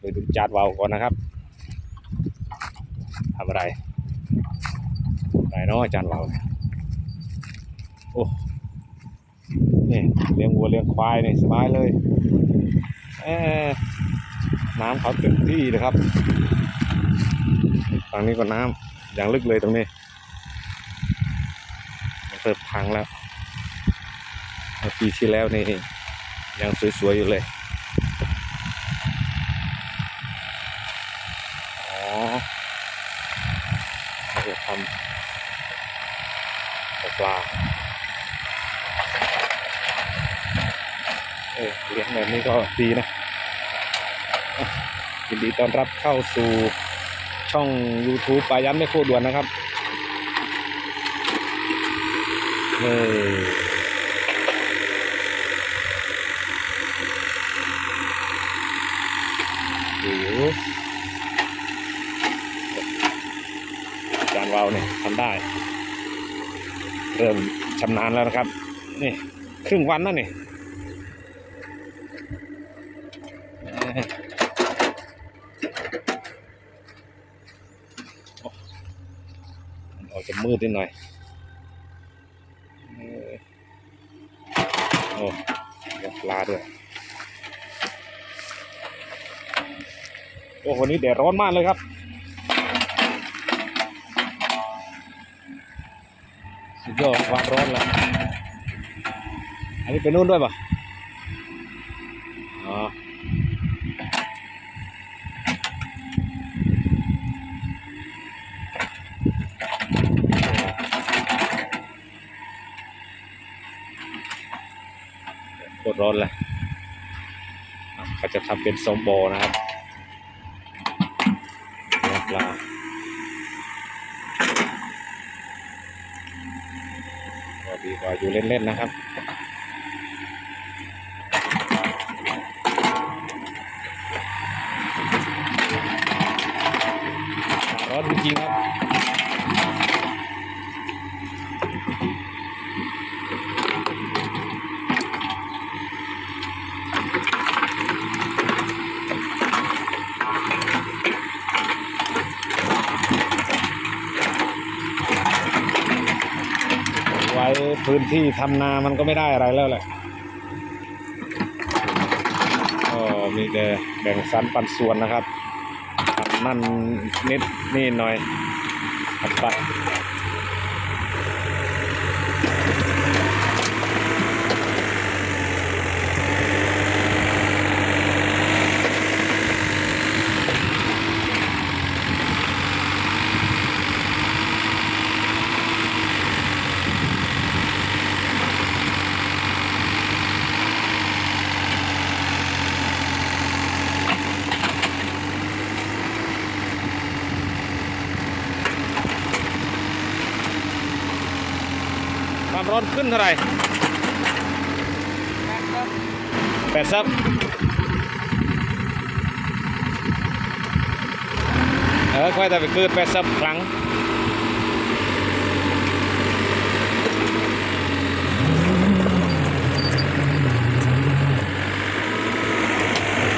ไปดูจานวาวก่อนนะครับทำอะไรอะไรเนาะจานวาวเนี่ยโอ้นี่เลี้ยงวัวเลี้ยงควายนี่สบายเลยเอ้น้ำเขาเต็มที่นะครับฝั่งนี้ก็น้ำอย่างลึกเลยตรงนี้มันเริ่มพังแล้วปีที่แล้วนี่ยังสวยๆอยู่เลย อ๋อเราจะทำตก ปลาเออเลี้ยงแบบนี้ก็ดีนะยินดีต้อนรับเข้าสู่ช่อง YouTube ปลายันไม่โคตรด่วนนะครับนี่ดูจานวาวเนี่ยทำได้ เริ่มชำนาญแล้วนะครับ นี่ครึ่งวันแล้วนี่มันออกจะมืดนิดหน่อยโอ้ยปลาด้วยโอ้โหนี่แดดร้อนมากเลยครับ สุดยอดความร้อนเลยอันนี้เป็นนู่นด้วยปะอ๋อโคตรร้อนเลยอะเขาจะทำเป็นทรงโบนะครับปลาก็ ดีกว่าอยู่เล่นๆนะครับร้อนจริงครับ ไว้ พื้นที่ทำนามันก็ไม่ได้อะไรแล้วแหละก็มีแต่แบ่งสรรปันส่วนนะครับทำนั่นนิดนี่หน่อยทำไป ความร้อนขึ้นเท่าไหร่แปดซับเออค่อยแต่ไปเกิดแปดซับครั้ง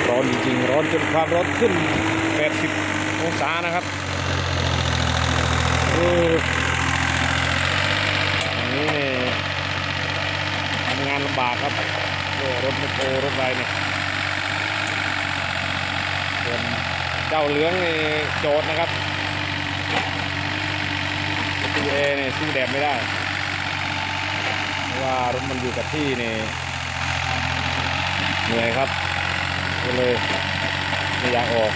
ร้อนจริงๆร้อนจนความร้อนขึ้น 80 องศานะครับ เออ นี้เนี่ยทำงานลำบากครับโอ้รถมคโครรถไรเนี่ยส่วนเจ้าเหลืองนี่โจดนะครับตัวเอเนี่ยสู้แดดไม่ได้เพราะว่ารถมันอยู่กับที่นี่เหนื่อยครับก็เลยไม่อยากออก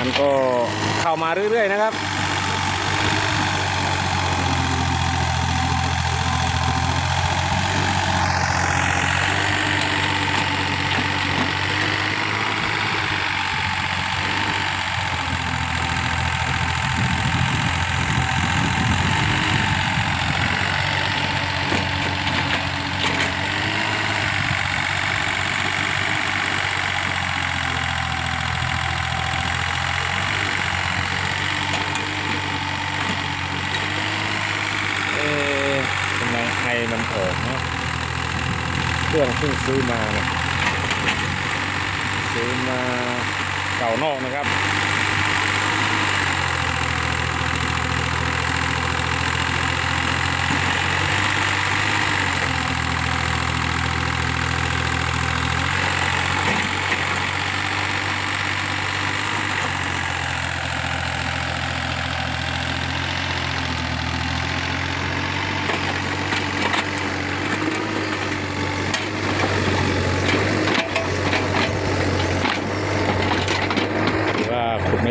านก็เข้ามาเรื่อยๆนะครับ เครื่องเพิ่งซื้อมาซื้อมาเก่านอกนะครับ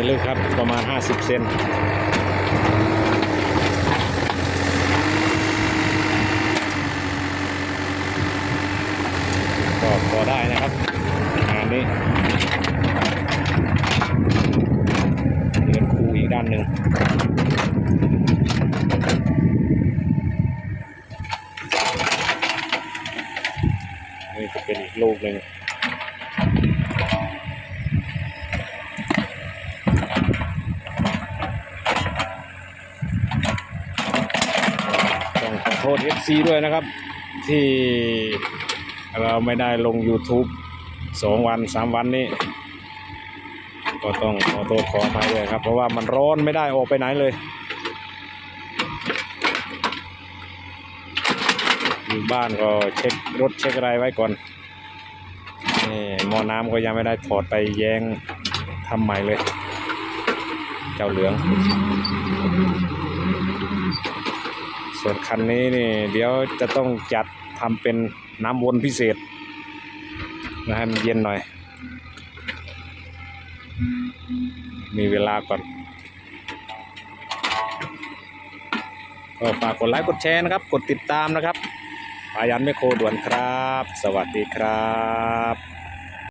ไม่ลึกครับ ประมาณ 50 เซนก็พอได้นะครับงานนี้เดินคูอีกด้านหนึ่งนี่จะเป็นอีกลูกหนึ่ง ต้องขอ โทษ FC ด้วยนะครับ ที่เราไม่ได้ลง YouTube สองวันสามวันนี้ ก็ต้องขอโทษขออภัยด้วยครับ เพราะว่ามันร้อนไม่ได้ออกไปไหนเลย อยู่บ้านก็เช็ครถเช็คอะไรไว้ก่อนนี่หม้อน้ำก็ยังไม่ได้ถอดไปแยงทำใหม่เลย เจ้าเหลือง ส่วนคันนี้นี่เดี๋ยวจะต้องจัดทำเป็นน้ำวนพิเศษนะให้มันเย็นหน่อย มีเวลาก่อนก็ฝากกดไลค์กดแชร์นะครับ กดติดตามนะครับปายันไม่โคด่วนครับ สวัสดีครับ